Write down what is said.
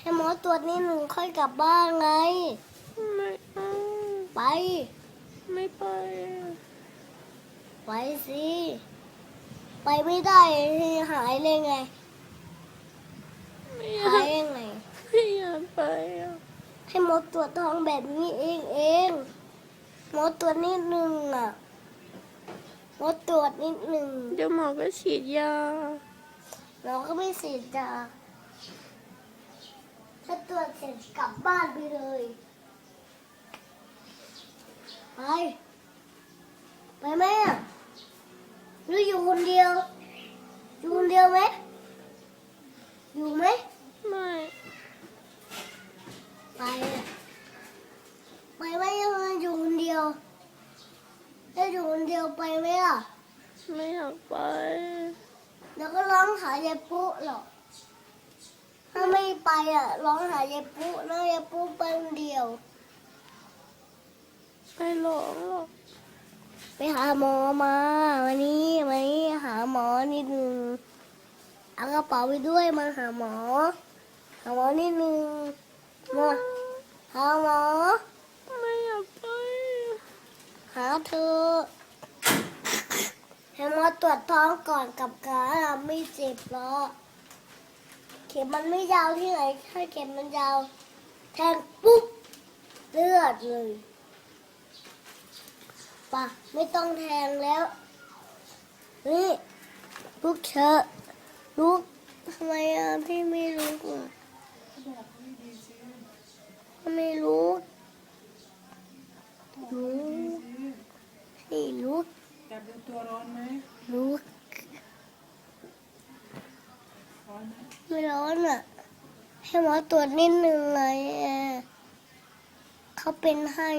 ให้หมอตรวจนิดหนึ่งค่อยกลับบ้านไง ไม่เอาไป ไม่ไปไปสิ ไปไม่ได้หายเลยไง ไม่อยาหากยยังไง ไม่อยากไปอะให้หมอตรวจท้องแบบนี้เองเอง หมอตรวจนิดหนึ่งอะ หมอตรวจนิดหนึ่งเดี๋ยวหมอก็ฉีดยา เราก็ไม่เสียจ้า ถ้าตรวจเสร็จกลับบ้านไปเลย ไป ไปไหมอะหรืออยู่คนเดียว อยู่คนเดียวไหม อยู่ไหม ไม่ ไปอะไปไหมยังไงอยู่คนเดียวถ้าอยู่คนเดียวไปไหมอะ ไม่อยากไปเดี๋ยวก็ร้องหายายปุ๊หรอกถ้าไม่ไป อะร้องหายายปุ๊นะยายปุ๊ไปคนเดียวไม่หลงหรอกไปหาหมอมาวันนี้วันนี้หาหมอนิดนึงเอากระเป๋าไปด้วยมาหาหมอ หาหมอนิดนึงมาหาหมอไม่อยากไปหาเธอให้หมอตรวจท้องก่อนกลับการไม่เจ็บหรอก เข็มมันไม่ยาวที่ไหน ถ้าเข็มมันยาว แทงปุ๊บเลือดเลยปะไม่ต้องแทงแล้วนี่ลูกเชอะลูกทำไมอะพี่ไม่รู้อะไม่รู้รู้นี่ลูกจับดูตัวร้อนไหมลูกร้อน ไม่ร้อนอะ ให้หมอตรวจนิดนึงเลยเขาเป็นให้